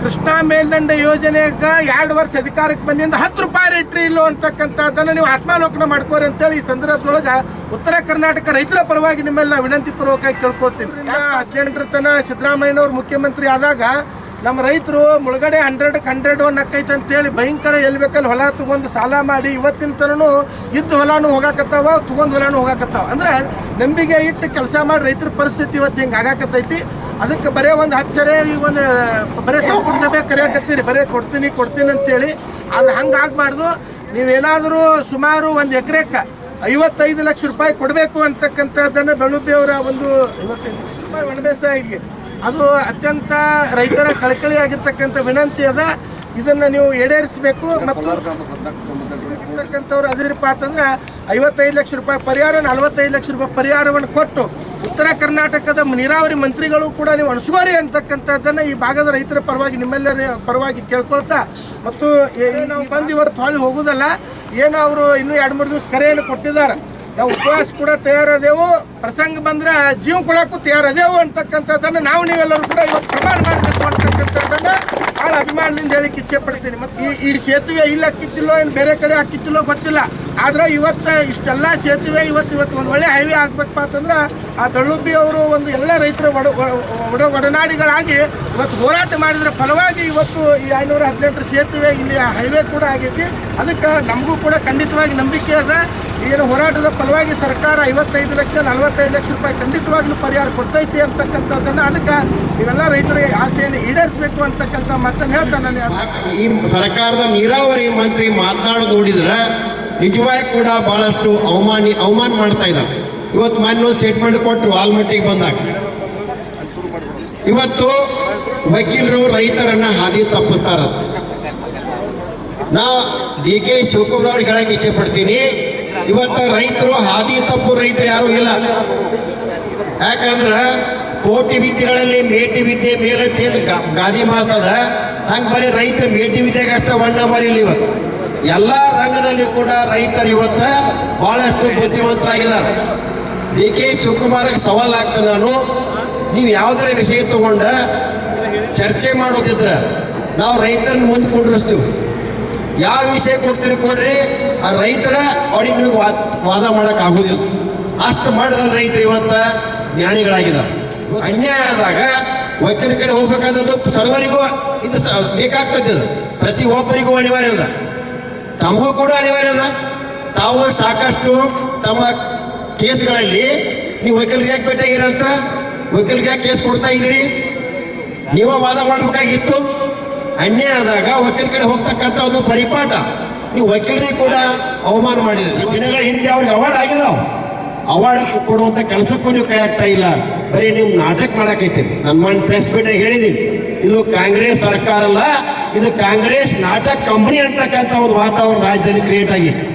ಕೃಷ್ಣಾ ಮೇಲ್ದಂಡ ಯೋಜನೆಗೆ ಎರಡು ವರ್ಷ ಅಧಿಕಾರಕ್ಕೆ ಬಂದಿಂದ ಹತ್ತು ರೂಪಾಯಿ ರೇಟ್ರಿ ಇಲ್ಲೋ ಅಂತಕ್ಕಂಥದ್ದನ್ನು ನೀವು ಆತ್ಮಾಲೋಕನ ಮಾಡ್ಕೋರಿ ಅಂತೇಳಿ ಈ ಸಂದರ್ಭದೊಳಗೆ ಉತ್ತರ ಕರ್ನಾಟಕ ರೈತರ ಪರವಾಗಿ ನಿಮ್ಮೆಲ್ಲ ವಿನಂತಿ ಪೂರ್ವಕವಾಗಿ ಕೇಳ್ಕೊಳ್ತೀನಿ. ಹದಿನೆಂಟರ ತನ ಸಿದ್ದರಾಮಯ್ಯನವರು ಮುಖ್ಯಮಂತ್ರಿ ಆದಾಗ ನಮ್ಮ ರೈತರು ಮುಳುಗಡೆ ಹಂಡ್ರೆಡ್ ಹಂಡ್ರೆಡ್ ಒನ್ ಅಕ್ಕೈತೆ ಅಂತೇಳಿ ಭಯಂಕರ ಎಲ್ಲಿ ಬೇಕಲ್ಲಿ ಹೊಲ ತಗೊಂಡು ಸಾಲ ಮಾಡಿ ಇವತ್ತಿನ ತನೂ ಇದ್ದ ಹೊಲಾನು ಹೋಗಾಕತ್ತಾವ, ತಗೊಂಡ್ ಹೊಲಾನು ಹೋಗಾಕತ್ತಾವ. ಅಂದ್ರೆ ನಂಬಿಕೆ ಇಟ್ಟು ಕೆಲಸ ಮಾಡಿ ರೈತರ ಪರಿಸ್ಥಿತಿ ಇವತ್ತು ಹಿಂಗೆ ಆಗಾಕತ್ತೈತಿ. ಅದಕ್ಕೆ ಬರೇ ಒಂದು ಹತ್ತು ಈ ಒಂದು, ಬರೇ ಸಂಪುಟ ಕರೆಯಾಕತ್ತೀರಿ, ಬರೇ ಕೊಡ್ತೀನಿ ಕೊಡ್ತೀನಿ ಅಂತೇಳಿ. ಆದ್ರೆ ಹಂಗೆ ಆಗಬಾರ್ದು ನೀವೇನಾದರೂ ಸುಮಾರು ಒಂದು ಎಕರೆಕ್ಕೆ ಐವತ್ತೈದು ಲಕ್ಷ ರೂಪಾಯಿ ಕೊಡಬೇಕು ಅಂತಕ್ಕಂಥದ್ದನ್ನು ಅವರ ಒಂದು ಇವತ್ತೈದು ಲಕ್ಷ ರೂಪಾಯಿ ಒಣಬೇಸಾಯಿಗೆ ಅದು ಅತ್ಯಂತ ರೈತರ ಕಳಕಳಿ ಆಗಿರ್ತಕ್ಕಂಥ ವಿನಂತಿ ಅದ. ಇದನ್ನ ನೀವು ಈಡೇರಿಸಬೇಕು ಮತ್ತು ಇರ್ತಕ್ಕಂಥವ್ರು ಅದಿರಪ್ಪ ಅಂತಂದ್ರೆ ಐವತ್ತೈದು ಲಕ್ಷ ರೂಪಾಯಿ ಪರಿಹಾರ, ನಲವತ್ತೈದು ಲಕ್ಷ ರೂಪಾಯಿ ಪರಿಹಾರವನ್ನು ಕೊಟ್ಟು ಉತ್ತರ ಕರ್ನಾಟಕದ ನೀರಾವರಿ ಮಂತ್ರಿಗಳು ಕೂಡ ನೀವು ಅಣಸ್ಕೋರಿ ಅಂತಕ್ಕಂಥದ್ದನ್ನು ಈ ಭಾಗದ ರೈತರ ಪರವಾಗಿ ನಿಮ್ಮೆಲ್ಲರ ಪರವಾಗಿ ಕೇಳ್ಕೊಳ್ತಾ ಮತ್ತು ನಾವು ಬಂದು ಇವತ್ತು ಹೊಳ್ಳಿ ಹೋಗುದಲ್ಲ, ಏನು ಅವರು ಇನ್ನೂ ಎರಡು ಮೂರು ದಿವಸ ಕರೆಯನ್ನು ಕೊಟ್ಟಿದ್ದಾರೆ. ನಾವು ಉಪವಾಸ ಕೂಡ ತಯಾರದೇವು, ಪ್ರಸಂಗ ಬಂದ್ರೆ ಜೀವ ಕೊಡಕ್ಕೂ ತಯಾರದೇವು ಅಂತಕ್ಕಂಥದ್ದನ್ನು ನಾವು ನೀವೆಲ್ಲರೂ ಕೂಡ ಇವತ್ತು ಪ್ರಮಾಣ ಮಾಡಬೇಕು ಅಂತಕ್ಕಂಥದ್ದನ್ನ ಭಾಳ ಅಭಿಮಾನದಿಂದ ಹೇಳಿಕ್ಕೆ ಇಚ್ಛೆ ಪಡ್ತೀನಿ ಮತ್ತು ಈ ಈ ಸೇತುವೆ ಇಲ್ಲಿ ಹಾಕಿತ್ತಿಲ್ಲೋ ಏನು ಬೇರೆ ಕಡೆ ಹಾಕಿತ್ತಿಲ್ಲೋ ಗೊತ್ತಿಲ್ಲ. ಆದ್ರೆ ಇವತ್ತು ಇಷ್ಟೆಲ್ಲ ಸೇತುವೆ ಇವತ್ತು ಇವತ್ತು ಒಂದು ಒಳ್ಳೆ ಹೈವೇ ಆಗ್ಬೇಕಪ್ಪ ಅಂತಂದ್ರೆ ಆ ದಳ್ಳುಬ್ಬಿ ಅವರು ಒಂದು ಎಲ್ಲ ರೈತರ ಒಡ ಒಡ ಒಡನಾಡಿಗಳಾಗಿ ಇವತ್ತು ಹೋರಾಟ ಮಾಡಿದ್ರ ಫಲವಾಗಿ ಇವತ್ತು ಈ ಐನೂರ ಹದಿನೆಂಟು ಸೇತುವೆ ಇಲ್ಲಿ ಹೈವೇ ಕೂಡ ಆಗೈತಿ. ಅದಕ್ಕೆ ನಮಗೂ ಕೂಡ ಖಂಡಿತವಾಗಿ ನಂಬಿಕೆ ಅದ. ಏನು ಹೋರಾಟದ ಫಲವಾಗಿ ಸರ್ಕಾರ ಐವತ್ತೈದು ಲಕ್ಷ, ನಲವತ್ತೈದು ಲಕ್ಷ ರೂಪಾಯಿ ಖಂಡಿತವಾಗ್ಲೂ ಪರಿಹಾರ ಕೊಡ್ತೈತಿ ಅಂತಕ್ಕಂಥದ್ದನ್ನು ಅದಕ್ಕೆ ಇವೆಲ್ಲ ರೈತರಿಗೆ ಆಸೆಯನ್ನು ಈಡೇರಿಸಬೇಕು ಅಂತಕ್ಕಂಥ ಈ ಸರ್ಕಾರದ ನೀರಾವರಿ ಮಂತ್ರಿ ಮಾತನಾಡೋದು ನೋಡಿದ್ರೆ ನಿಜವಾಗಿ ಕೂಡ ಬಹಳಷ್ಟು ಅವಮಾನಿ, ಅವಮಾನ ಮಾಡ್ತಾ ಇದ್ದಾರೆ. ಇವತ್ತು ಮೊನ್ನೆ ಸ್ಟೇಟ್ಮೆಂಟ್ ಕೊಟ್ಟರು ಆಲ್ಮಟ್ಟಿಗೆ ಬಂದಾಗ. ಇವತ್ತು ವಕೀಲರು ರೈತರನ್ನ ಹಾದಿ ತಪ್ಪಿಸ್ತಾರ. ನಾ ಡಿ ಕೆ ಶಿವಕುಮಾರ್ ಅವ್ರಿಗೆ ಹೇಳಕ್ ಇಚ್ಛೆ ಪಡ್ತೀನಿ. ಇವತ್ತು ರೈತರು ಹಾದಿ ತಪ್ಪು ರೈತರು ಯಾರು ಇಲ್ಲ. ಯಾಕಂದ್ರೆ ಕೋಟಿ ವಿದ್ಯೆಗಳಲ್ಲಿ ಮೇಟಿ ವಿದ್ಯೆ ಮೇಲತ್ತೇನು ಗಾದಿ ಮಾತದ ಹಂಗೆ ಬರೀ ರೈತರ ಮೇಟಿ ವಿದ್ಯೆಗೆ ಅಷ್ಟೇ ಬಣ್ಣ ಬರೀಲಿ ಇವತ್ತು ಎಲ್ಲ ರಂಗದಲ್ಲಿ ಕೂಡ ರೈತರು ಇವತ್ತು ಬಹಳಷ್ಟು ಬುದ್ಧಿವಂತರಾಗಿದ್ದಾರೆ. ಡಿ ಕೆ ಶಿವಕುಮಾರ್ಗೆ ಸವಾಲ್ ಆಗ್ತದೆ ನಾನು. ನೀವು ಯಾವುದರ ವಿಷಯ ತಗೊಂಡ ಚರ್ಚೆ ಮಾಡೋದಿದ್ರೆ ನಾವು ರೈತರನ್ನ ಮುಂದೆ ಕುಂಡ್ರಿಸ್ತೀವಿ. ಯಾವ ವಿಷಯ ಕೊಡ್ತೀರಿ ಕೊಡ್ರಿ, ಆ ರೈತರ ಅವ್ರಿಗೆ ನಿಮಗೆ ವಾದ ವಾದ ಮಾಡಕ್ ಆಗೋದಿಲ್ಲ. ಅಷ್ಟು ಮಾಡಿದ್ರೆ ರೈತರು ಇವತ್ತು ಜ್ಞಾನಿಗಳಾಗಿದ್ದಾರೆ. ಅನ್ಯಾಯ ಆದಾಗ ವಕೀಲ ಕಡೆ ಹೋಗ್ಬೇಕಾದದ್ದು ಸರ್ವರಿಗೂ ಇದು ಬೇಕಾಗ್ತದೆ ಪ್ರತಿ ಒಬ್ಬರಿಗೂ ಅನಿವಾರ್ಯ ಅದ. ತಮಗೂ ಕೂಡ ಅನಿವಾರ್ಯ ಅದ. ತಾವು ಸಾಕಷ್ಟು ತಮ್ಮ ಕೇಸ್ಗಳಲ್ಲಿ ನೀವು ವಕೀಲರಿಗೆ ಯಾಕೆ ಭೇಟಿಯಾಗಿರಂತ ವಕೀಲರಿಗೆ ಯಾಕೆ ಕೇಸ್ ಕೊಡ್ತಾ ಇದ್ದೀರಿ? ನೀವು ವಾದ ಮಾಡಬೇಕಾಗಿತ್ತು. ಅನ್ಯಾಯ ಆದಾಗ ವಕೀಲ ಕಡೆ ಹೋಗ್ತಕ್ಕಂಥ ಒಂದು ಪರಿಪಾಠ. ನೀವು ವಕೀಲರಿಗೆ ಕೂಡ ಅವಮಾನ ಮಾಡಿದ್ರಿ ದಿನಗಳ ಹಿಂದೆ ಅವ್ರಿಗೆ ಅವಾರ್ಡ್ ಆಗಿದಾವ ಅವಾರ್ಡ್ ಕೊಡುವಂತ ಕೆಲಸಕ್ಕೂ ನೀವು ಕೈ ಆಗ್ತಾ ಇಲ್ಲ. ಬರೀ ನೀವು ನಾಟಕ ಮಾಡಕೈತೀರಿ ನನ್ನ ಮನ್ ಪ್ರೆಸ್ ಮೀಟ್ ಹೇಳಿದೀನಿ. ಇದು ಕಾಂಗ್ರೆಸ್ ಸರ್ಕಾರ ಅಲ್ಲ, ಇದು ಕಾಂಗ್ರೆಸ್ ನಾಟಕ ಕಂಪನಿ ಅಂತಕ್ಕಂಥ ಒಂದು ವಾತಾವರಣ ರಾಜ್ಯದಲ್ಲಿ ಕ್ರಿಯೇಟ್ ಆಗಿತ್ತು.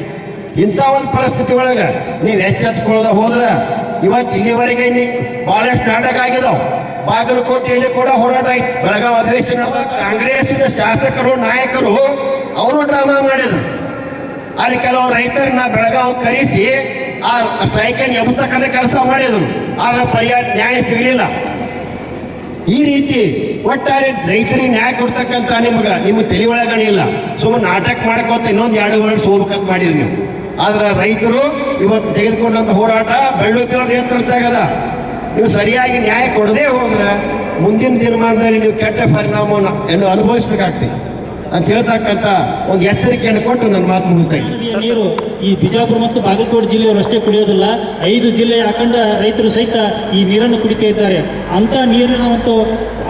ಇಂಥ ಒಂದು ಪರಿಸ್ಥಿತಿ ಒಳಗೆ ನೀವು ಎಚ್ಚೆತ್ಕೊಳ್ಳದ ಹೋದ್ರ ಇವತ್ತು ಇಲ್ಲಿವರೆಗೆ ನೀ ಬಹಳಷ್ಟು ನಾಟಕ ಆಗಿದಾವ್. ಬಾಗಲಕೋಟೆಯಲ್ಲಿ ಕೂಡ ಹೋರಾಟ ಆಯ್ತು. ಬೆಳಗಾವಿ ಅಧಿವೇಶನ ಕಾಂಗ್ರೆಸ್ ಶಾಸಕರು, ನಾಯಕರು ಅವರು ಡ್ರಾಮಾ ಮಾಡಿದ್ರು. ಅಲ್ಲಿ ಕೆಲವು ರೈತರನ್ನ ಬೆಳಗಾವಿ ಕರೆಸಿ ಆ ಸ್ಟ್ರೈಕನ್ನು ಎಬ್ಬಿಸ್ತಕ್ಕಂಥ ಕೆಲಸ ಮಾಡಿದ್ರು. ಆದ್ರೆ ಪರಿಹಾರ ನ್ಯಾಯ ಸಿಗಲಿಲ್ಲ. ಈ ರೀತಿ ಒಟ್ಟಾರೆ ರೈತರಿಗೆ ನ್ಯಾಯ ಕೊಡ್ತಕ್ಕಂತ ನಿಮ್ಗೆ, ನಿಮ್ಮ ತಲೆ ಒಳಗಣಿ ಇಲ್ಲ. ಸುಮ್ಮನೆ ನಾಟಕ ಮಾಡ್ಕೋತ ಇನ್ನೊಂದು ಎರಡು ವರ್ಷ ಸೋಲ್ಕಂತ ಮಾಡಿದ್ರಿ ನೀವು. ಆದ್ರೆ ರೈತರು ಇವತ್ತು ತೆಗೆದುಕೊಂಡಂತ ಹೋರಾಟ ಬೆಳ್ಳುತ್ತಿರೋ ನಿಯಂತ್ರಣದಾಗದ ನೀವು ಸರಿಯಾಗಿ ನ್ಯಾಯ ಕೊಡದೆ ಹೋದ್ರೆ ಮುಂದಿನ ದಿನಮಾನದಲ್ಲಿ ನೀವು ಕೆಟ್ಟ ಪರಿಣಾಮವನ್ನು ಅನುಭವಿಸ್ಬೇಕಾಗ್ತದೆ. ಅಂತ ಹೇಳ್ತಕ್ಕಂತ ಒಂದು ಎಚ್ಚರಿಕೆಯನ್ನು ಕೊಟ್ಟು ನನ್ನ ಮಾತು ಮುಗಿಸ್ತಾ ನೀರು ಈ ಬಿಜಾಪುರ ಮತ್ತು ಬಾಗಲಕೋಟೆ ಜಿಲ್ಲೆಯವರು ಅಷ್ಟೇ ಕುಡಿಯೋದಿಲ್ಲ. ಐದು ಜಿಲ್ಲೆಯ ಅಖಂಡ ರೈತರು ಸಹಿತ ಈ ನೀರನ್ನು ಕುಡಿತಾ ಇದ್ದಾರೆ. ಅಂತ ನೀರಿನ ಒಂದು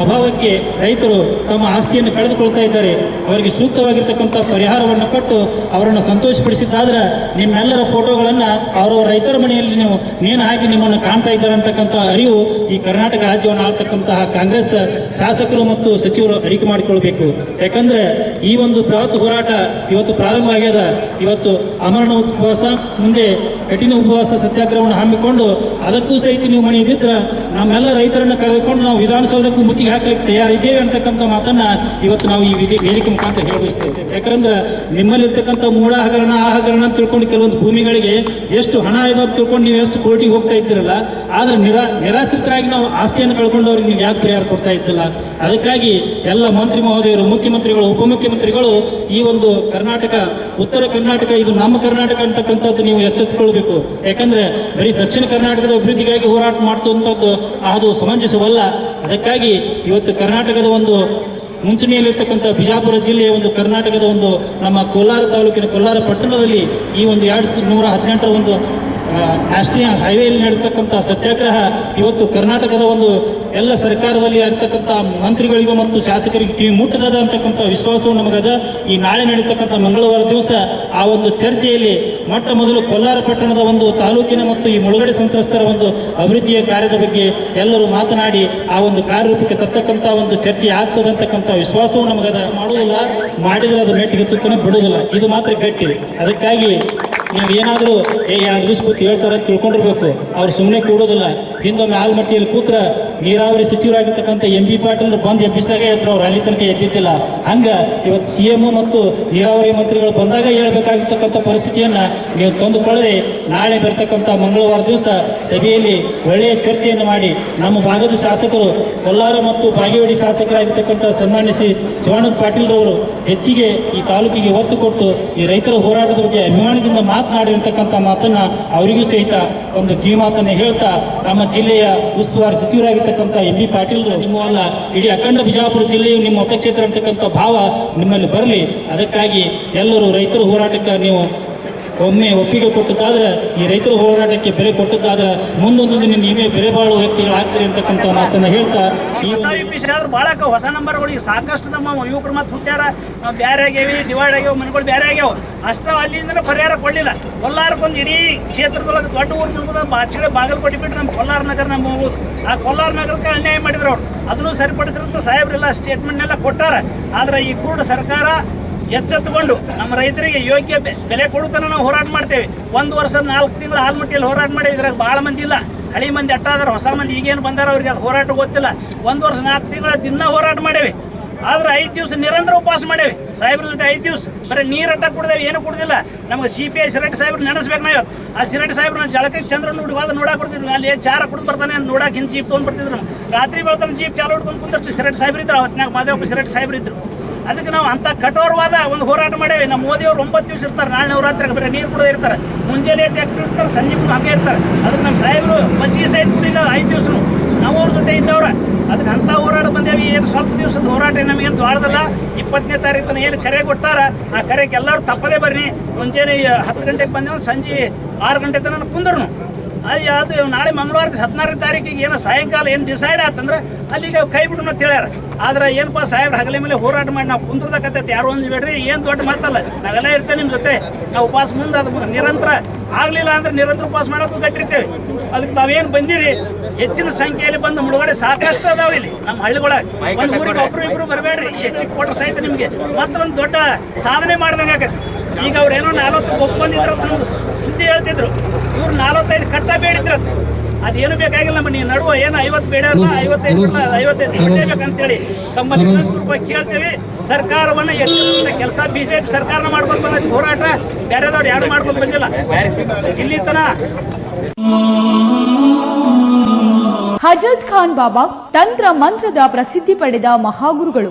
ಅಭಾವಕ್ಕೆ ರೈತರು ತಮ್ಮ ಆಸ್ತಿಯನ್ನು ಕಳೆದುಕೊಳ್ತಾ ಇದ್ದಾರೆ. ಅವರಿಗೆ ಸೂಕ್ತವಾಗಿರ್ತಕ್ಕಂಥ ಪರಿಹಾರವನ್ನು ಕೊಟ್ಟು ಅವರನ್ನು ಸಂತೋಷಪಡಿಸಿದ್ದಾದ್ರೆ ನಿಮ್ಮೆಲ್ಲರ ಫೋಟೋಗಳನ್ನು ಅವರವರ ರೈತರ ಮನೆಯಲ್ಲಿ ನೀವು ನೇಣು ಹಾಕಿ ನಿಮ್ಮನ್ನು ಕಾಣ್ತಾ ಇದ್ದಾರೆ ಅಂತಕ್ಕಂಥ ಅರಿವು ಈ ಕರ್ನಾಟಕ ರಾಜ್ಯವನ್ನು ಆಳ್ತಕ್ಕಂತಹ ಕಾಂಗ್ರೆಸ್ ಶಾಸಕರು ಮತ್ತು ಸಚಿವರು ಅರಿಕೆ ಮಾಡಿಕೊಳ್ಬೇಕು. ಯಾಕಂದ್ರೆ ಈ ಒಂದು ಬೃಹತ್ ಹೋರಾಟ ಇವತ್ತು ಪ್ರಾರಂಭ ಆಗ್ಯದ. ಇವತ್ತು ಅಮರಣ ಉಪವಾಸ, ಮುಂದೆ ಕಠಿಣ ಉಪವಾಸ ಸತ್ಯಾಗ್ರಹವನ್ನು ಹಮ್ಮಿಕೊಂಡು ಅದಕ್ಕೂ ಸಹಿತ ನೀವು ಮನೆ ಇದ್ದಿದ್ರೆ ನಮ್ಮೆಲ್ಲ ರೈತರನ್ನ ಕರೆದುಕೊಂಡು ನಾವು ವಿಧಾನಸೌಧಕ್ಕೂ ಮುತ್ತಿಗೆ ಹಾಕಲಿಕ್ಕೆ ತಯಾರಿದ್ದೇವೆ ಅಂತಕ್ಕಂಥ ಮಾತನ್ನ ಇವತ್ತು ನಾವು ಈ ವಿಧಿ ವೇದಿಕೆ ಮುಖಾಂತರ ಹೇಳಬಯಸ್ತೇವೆ. ಯಾಕಂದ್ರೆ ನಿಮ್ಮಲ್ಲಿರ್ತಕ್ಕಂಥ ಮೂಡ ಹಗರಣ ಆ ಹಗರಣ ಅಂತ ತಿಳ್ಕೊಂಡು ಕೆಲವೊಂದು ಭೂಮಿಗಳಿಗೆ ಎಷ್ಟು ಹಣ ಇದೆ ಅಂತ ತಿಳ್ಕೊಂಡು ನೀವು ಎಷ್ಟು ಕೋಟಿಗೆ ಹೋಗ್ತಾ ಇದ್ದೀರಲ್ಲ, ಆದ್ರೆ ನಿರಾ, ನಿರಾಶ್ರಿತರಾಗಿ ನಾವು ಆಸ್ತಿಯನ್ನು ಕಳ್ಕೊಂಡವ್ರಿಗೆ ನೀವು ಯಾಕೆ ಪರಿಹಾರ ಕೊಡ್ತಾ ಇದ್ದಿಲ್ಲ? ಅದಕ್ಕಾಗಿ ಎಲ್ಲ ಮಂತ್ರಿ ಮಹೋದಯರು, ಮುಖ್ಯಮಂತ್ರಿಗಳು ಉಪಮುಖ್ಯಮಂತ್ರಿಗಳು ಈ ಒಂದು ಕರ್ನಾಟಕ, ಉತ್ತರ ಕರ್ನಾಟಕ, ಇದು ನಮ್ಮ ಕರ್ನಾಟಕ ಅಂತಕ್ಕಂಥದ್ದು ನೀವು ಎಚ್ಚೆತ್ತುಕೊಳ್ಬೇಕು. ಯಾಕಂದ್ರೆ ಬರೀ ದಕ್ಷಿಣ ಕರ್ನಾಟಕದ ಅಭಿವೃದ್ಧಿಗಾಗಿ ಹೋರಾಟ ಮಾಡ್ತಕ್ಕಂಥದ್ದು ಅದು ಸಮಂಜಸವಲ್ಲ. ಅದಕ್ಕಾಗಿ ಇವತ್ತು ಕರ್ನಾಟಕದ ಒಂದು ಮುಂಚೂಣಿಯಲ್ಲಿರ್ತಕ್ಕಂಥ ಬಿಜಾಪುರ ಜಿಲ್ಲೆಯ ಒಂದು ಕರ್ನಾಟಕದ ಒಂದು ನಮ್ಮ ಕೋಲಾರ ತಾಲೂಕಿನ ಕೋಲಾರ ಪಟ್ಟಣದಲ್ಲಿ ಈ ಒಂದು ಎರಡು ನೂರ ಹದಿನೆಂಟರ ಒಂದು ನ್ಯಾಷನಲ್ ಹೈವೇಲಿ ನಡೆತಕ್ಕಂಥ ಸತ್ಯಾಗ್ರಹ ಇವತ್ತು ಕರ್ನಾಟಕದ ಒಂದು ಎಲ್ಲ ಸರ್ಕಾರದಲ್ಲಿ ಆಗ್ತಕ್ಕಂಥ ಮಂತ್ರಿಗಳಿಗೂ ಮತ್ತು ಶಾಸಕರಿಗೆ ಕಿವಿ ಮುಟ್ಟದ ಅಂತಕ್ಕಂಥ ವಿಶ್ವಾಸವು ನಮಗದ. ಈ ನಾಳೆ ನಡೀತಕ್ಕಂಥ ಮಂಗಳವಾರ ದಿವಸ ಆ ಒಂದು ಚರ್ಚೆಯಲ್ಲಿ ಮೊಟ್ಟ ಮೊದಲು ಕೋಲಾರ ಪಟ್ಟಣದ ಒಂದು ತಾಲೂಕಿನ ಮತ್ತು ಈ ಮುಳುಗಡೆ ಸಂತ್ರಸ್ತರ ಒಂದು ಅಭಿವೃದ್ಧಿಯ ಕಾರ್ಯದ ಬಗ್ಗೆ ಎಲ್ಲರೂ ಮಾತನಾಡಿ ಆ ಒಂದು ಕಾರ್ಯರೂಪಕ್ಕೆ ತರ್ತಕ್ಕಂಥ ಒಂದು ಚರ್ಚೆ ಆಗ್ತದೆ ಅಂತಕ್ಕಂಥ ವಿಶ್ವಾಸವು ನಮಗದ. ಮಾಡುವುದಿಲ್ಲ, ಮಾಡಿದರೆ ಅದು ಮೆಟ್ಟಿಗೆ ತುತ್ತನ ಬಿಡುವುದಿಲ್ಲ. ಇದು ಮಾತ್ರ ಗಟ್ಟಿ. ಅದಕ್ಕಾಗಿ ನೀವು ಏನಾದರೂ ಏ ಎರಡು ಹೇಳ್ತಾರೆ ಅಂತ ತಿಳ್ಕೊಂಡಿರ್ಬೇಕು. ಅವ್ರು ಸುಮ್ಮನೆ ಕೂಡೋದಿಲ್ಲ. ಹಿಂದೊಮ್ಮೆ ಆಲ್ಮಟ್ಟಿಯಲ್ಲಿ ಕೂತ್ರ ನೀರಾವರಿ ಸಚಿವರಾಗಿರ್ತಕ್ಕಂಥ ಎಂ ಬಿ ಪಾಟೀಲ್ ಬಂದು ಎಬ್ಬಿಸಿದಾಗ ಎದ್ರು ಅವ್ರು ಅಲ್ಲಿ ತನಕ ಎದ್ದಿದ್ದಿಲ್ಲ. ಹಂಗ ಇವತ್ತು ಸಿ ಎಂ ಮತ್ತು ನೀರಾವರಿ ಮಂತ್ರಿಗಳು ಬಂದಾಗ ಹೇಳ್ಬೇಕಾಗಿರ್ತಕ್ಕಂಥ ಪರಿಸ್ಥಿತಿಯನ್ನು ನೀವು ತಂದುಕೊಳ್ಳದೆ ನಾಳೆ ಬರ್ತಕ್ಕಂಥ ಮಂಗಳವಾರ ದಿವಸ ಸಭೆಯಲ್ಲಿ ಒಳ್ಳೆಯ ಚರ್ಚೆಯನ್ನು ಮಾಡಿ ನಮ್ಮ ಭಾಗದ ಶಾಸಕರು ಕೊಲ್ಲಾರ ಮತ್ತು ಬಾಗೇವಾಡಿ ಶಾಸಕರಾಗಿರ್ತಕ್ಕಂಥ ಸನ್ಮಾನ್ಯ ಶ್ರೀ ಶಿವಾನಂದ ಪಾಟೀಲ್ರವರು ಹೆಚ್ಚಿಗೆ ಈ ತಾಲೂಕಿಗೆ ಒತ್ತು ಕೊಟ್ಟು ಈ ರೈತರ ಹೋರಾಟದ ಬಗ್ಗೆ ಅಭಿಮಾನದಿಂದ ಮಾತನಾಡಿರ್ತಕ್ಕಂಥ ಮಾತನ್ನ ಅವರಿಗೂ ಸಹಿತ ಒಂದು ಕಿವಿ ಮಾತನ್ನ ಹೇಳ್ತಾ ನಮ್ಮ ಜಿಲ್ಲೆಯ ಉಸ್ತುವಾರಿ ಸಚಿವರಾಗಿರ್ತಕ್ಕಂಥ ಎಂ ಬಿ ಪಾಟೀಲ್ ನಿಮ್ಮ ಅಲ್ಲ ಇಡೀ ಅಖಂಡ ಬಿಜಾಪುರ ಜಿಲ್ಲೆಯು ನಿಮ್ಮ ಮತಕ್ಷೇತ್ರ ಅಂತಕ್ಕಂಥ ಭಾವ ನಿಮ್ಮಲ್ಲಿ ಬರಲಿ. ಅದಕ್ಕಾಗಿ ಎಲ್ಲರೂ ರೈತರ ಹೋರಾಟಕ್ಕೆ ನೀವು ಒಮ್ಮೆ ಒಪ್ಪಿಗೆ ಕೊಟ್ಟದ್ದಾದ್ರೆ ಈ ರೈತರ ಹೋರಾಟಕ್ಕೆ ಬೆಲೆ ಕೊಟ್ಟದ್ದಾದ್ರೆ ಮುಂದೊಂದು ದಿನ ನೀವೇ ಬೆಲೆ ಬಾಳುವ ವ್ಯಕ್ತಿಗಳಾಗ್ತೀರಿ ಅಂತಕ್ಕಂಥ ಮಾತನ್ನ ಹೇಳ್ತಾ ಈ ಆದ್ರೆ ಭಾಳ ಹೊಸ ನಂಬರ್ಗಳು ಈಗ ಸಾಕಷ್ಟು ನಮ್ಮ ಯುವಕರು ಮತ್ತೆ ಹುಟ್ಟ್ಯಾರ. ನಾವು ಬೇರೆ ಆಗ್ಯಾವಿ ಡಿವೈಡ್ ಆಗ್ಯಾವ ಮನೆಗಳು ಬೇರೆ ಆಗ್ಯಾವ. ಅಷ್ಟ ಅಲ್ಲಿಂದ ಪರಿಹಾರ ಕೊಡಲಿಲ್ಲ. ಕೊಲ್ಲಾರಕ್ಕೊಂದು ಇಡೀ ಕ್ಷೇತ್ರದೊಳಗೆ ದೊಡ್ಡ ಊರು ಮುನ್ಕೋದ ಬಾಚಿಗಳ ಬಾಗಿಲು ಕೊಟ್ಟುಬಿಟ್ಟು ನಮ್ಮ ಕೊಲ್ಲಾರ ನಗರ ನಮ್ಮ ಹೋಗೋದು ಆ ಕೊಲ್ಲಾರ ನಗರಕ್ಕೆ ಅನ್ಯಾಯ ಮಾಡಿದ್ರು ಅವ್ರು. ಅದನ್ನು ಸರಿಪಡಿಸಿರಂತ ಸಾಹೇಬ್ರೆಲ್ಲ ಸ್ಟೇಟ್ಮೆಂಟ್ನೆಲ್ಲ ಕೊಟ್ಟಾರ. ಆದ್ರೆ ಈ ಕೂಡ ಸರ್ಕಾರ ಎಚ್ಚೆತ್ತುಕೊಂಡು ನಮ್ಮ ರೈತರಿಗೆ ಯೋಗ್ಯ ಬೆಲೆ ಕೊಡುತ್ತಾನೆ ನಾವು ಹೋರಾಟ ಮಾಡ್ತೇವೆ. ಒಂದು ವರ್ಷ ನಾಲ್ಕು ತಿಂಗಳು ಆಲ್ಮಟ್ಟಿಯಲ್ಲಿ ಹೋರಾಟ ಮಾಡಿ ಇದ್ರಾಗ ಭಾಳ ಮಂದಿ ಇಲ್ಲ. ಹಳಿ ಮಂದಿ ಅಟ್ಟಾದಾರ ಹೊಸ ಮಂದಿ ಈಗೇನು ಬಂದಾರ ಅವ್ರಿಗೆ ಅದು ಹೋರಾಟ ಗೊತ್ತಿಲ್ಲ. ಒಂದು ವರ್ಷ ನಾಲ್ಕು ತಿಂಗಳ ದಿನ ಹೋರಾಟ ಮಾಡೇವಿ. ಆದ್ರೆ ಐದು ದಿವಸ ನಿರಂತರ ಉಪವಾಸ ಮಾಡೇವಿ. ಸಾಹೇಬ್ರ ಜೊತೆ ಐದು ದಿವಸ. ಬರೀ ನೀರು ಅಟ್ಟ ಕುಡ್ದೇವಿ, ಏನು ಕುಡ್ದಿಲ್ಲ. ನಮಗೆ ಸಿ ಪಿ ಐ ಸಿರಟ್ ಸಾಹೇಬ್ರು ನೆನೆಸ್ಬೇಕು ನಾವು. ಆ ಸಿರಟ್ ಸಾಹೇಬ್ರ ಜಳಕಕ್ಕೆ ಚಂದ್ರ ನೋಡಿ ಹೋದ ಬರ್ತಿದ್ರು. ಅಲ್ಲಿ ಚಾರ ಕುಡ್ದು ಬರ್ತಾನೆ ನೋಡಕ್ಕೆ ಹಿಂಗೆ ಜೀಪ್ ತೊಗೊಂಡು ಬರ್ತಿದ್ರು ರಾತ್ರಿ ಬೆಳ್ತಾನೆ ಜೀಪ್ ಚಾಲು ಹಿಡ್ಕೊಂಡು ಕುಂದಿರ್ತೀವಿ. ಸಿರಟ್ ಸಾಹೇಬ್ರು ಇದ್ರು ಅವತ್ತಿನಾಗ ಮಾದೇವಪ್ಪ ಸಿರಟ್ ಸಾಹೇಬ್ರು ಇದ್ರು. ಅದಕ್ಕೆ ನಾವು ಅಂತ ಕಠೋರವಾದ ಒಂದು ಹೋರಾಟ ಮಾಡೇವೆ. ನಮ್ಮ ಮೋದಿಯವರು ಒಂಬತ್ತು ದಿವಸ ಇರ್ತಾರೆ. ನಾಳೆ ನವರಾತ್ರಿಗೆ ಬರೀ ನೀರು ಕುಡಿದೇ ಇರ್ತಾರೆ. ಮುಂಜಾನೆ ಟ್ಯಾಕ್ಟರ್ ಇರ್ತಾರೆ ಸಂಜೆ ಹಂಗೆ ಇರ್ತಾರೆ. ಅದಕ್ಕೆ ನಮ್ಮ ಸಾಹೇಬರು ಮಜ್ಜಿಗೆ ಸಹಿತ ಕುಡಿಲ್ಲ, ಐದು ದಿವಸ ನಾವು ಅವ್ರ ಜೊತೆ ಇದ್ದವ್ರ. ಅದಕ್ಕೆ ಅಂಥ ಹೋರಾಟ ಬಂದೇವಿ. ಏನು ಸ್ವಲ್ಪ ದಿವಸದ ಹೋರಾಟ ನಮಗೇನು ದೊಡ್ಡದಲ್ಲ ಇಪ್ಪತ್ತನೇ ತಾರೀಕು ಏನು ಕರೆ ಕೊಟ್ಟಾರ, ಆ ಕರೆಗೆ ಎಲ್ಲರೂ ತಪ್ಪದೇ ಬರ್ರಿ. ಮುಂಜಾನೆ ಹತ್ತು ಗಂಟೆಗೆ ಬಂದೇವ, ಸಂಜೆ ಆರು ಗಂಟೆ ತನಕ ಕುಂದ್ರು ಅದು ಅದು ನಾಳೆ ಮಂಗಳವಾರ ಹದಿನಾರನೇ ತಾರೀಕಿಗೆ ಏನೋ ಸಾಯಂಕಾಲ ಏನು ಡಿಸೈಡ್ ಆತಂದ್ರೆ ಅಲ್ಲಿಗೆ ಕೈ ಬಿಡು ಅಂತ ಹೇಳ್ಯಾರ. ಆದ್ರೆ ಏನಪ್ಪ ಸಾಹೇಬ್ರ ಹಗಲೆ ಮೇಲೆ ಹೋರಾಟ ಮಾಡಿ ನಾವು ಕುಂದ್ರದಕತ್ತೈತಿ ಯಾರು ಒಂದು ಬೇಡ್ರಿ ಏನು ದೊಡ್ಡ ಮಾತಲ್ಲ. ನಾವೆಲ್ಲ ಇರ್ತೇವೆ ನಿಮ್ಮ ಜೊತೆ. ನಾವು ಉಪವಾಸ ಮುಂದೆ ಅದು ನಿರಂತರ ಆಗಲಿಲ್ಲ ಅಂದ್ರೆ ನಿರಂತರ ಉಪವಾಸ ಮಾಡೋಕ್ಕೂ ಕಟ್ಟಿರ್ತೇವೆ. ಅದಕ್ಕೆ ನಾವೇನು ಬಂದಿರಿ? ಹೆಚ್ಚಿನ ಸಂಖ್ಯೆಯಲ್ಲಿ ಬಂದು ಮುಳುಗಡೆ ಸಾಕಷ್ಟು ಅದಾವ ಇಲ್ಲಿ. ನಮ್ಮ ಹಳ್ಳಿಗಳಾಗ ಒಂದು ಊರಿಗೆ ಒಬ್ರು ಇಬ್ರು ಬರಬೇಡ್ರಿ. ಹೆಚ್ಚಿಗೆ ಕೊಟ್ಟರೆ ಸಹಿತ ನಿಮಗೆ ಮತ್ತೊಂದು ದೊಡ್ಡ ಸಾಧನೆ ಮಾಡ್ದಂಗೆ ಆಗತ್ತೆ. ಈಗ ಅವ್ರೇನೋ ನಾಲ್ವತ್ತು ಒಪ್ಪಂದಿದ್ರು ಅಂತ ನಮ್ಗೆ ಸುದ್ದಿ ಹೇಳ್ತಿದ್ರು. ಇವ್ರು ನಾಲ್ವತ್ತೈದು ಕಟ್ಟ ಬೇಡಿದ್ರು ಅದೇನು ಬೇಕಾಗಿಲ್ಲ ನಮ್ಮ ನೀವು ನಡುವ ಏನು ಐವತ್ತು ಬೇಡಲ್ಲ ಐವತ್ತೈದು ಬಿಡಲ್ಲ ಐವತ್ತೈದು ಕೊಡಲೇಬೇಕಂತೇಳಿ ತಮ್ಮಲ್ಲಿ ಬಗ್ಗೆ ಕೇಳ್ತೀವಿ. ಸರ್ಕಾರವನ್ನು ಎಚ್ಚರಿಸುವಂತ ಕೆಲಸ ಬಿಜೆಪಿ ಸರ್ಕಾರನ ಮಾಡ್ಕೊಂಡು ಬಂದೈತಿ ಹೋರಾಟ. ಬೇರೆದವ್ರು ಯಾರು ಮಾಡ್ಕೊಂಡು ಬಂದಿಲ್ಲ. ಇಲ್ಲಿ ತನ ಹಜರತ್ ಖಾನ್ ಬಾಬಾ ತಂತ್ರ ಮಂತ್ರದ ಪ್ರಸಿದ್ಧಿ ಪಡೆದ ಮಹಾಗುರುಗಳು.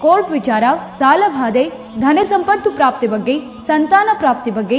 ಕೋರ್ಟ್ ವಿಚಾರ ಸಾಲಬಾಧೆ ಧನ ಸಂಪತ್ತು ಪ್ರಾಪ್ತಿ ಬಗ್ಗೆ ಸಂತಾನ ಪ್ರಾಪ್ತಿ ಬಗ್ಗೆ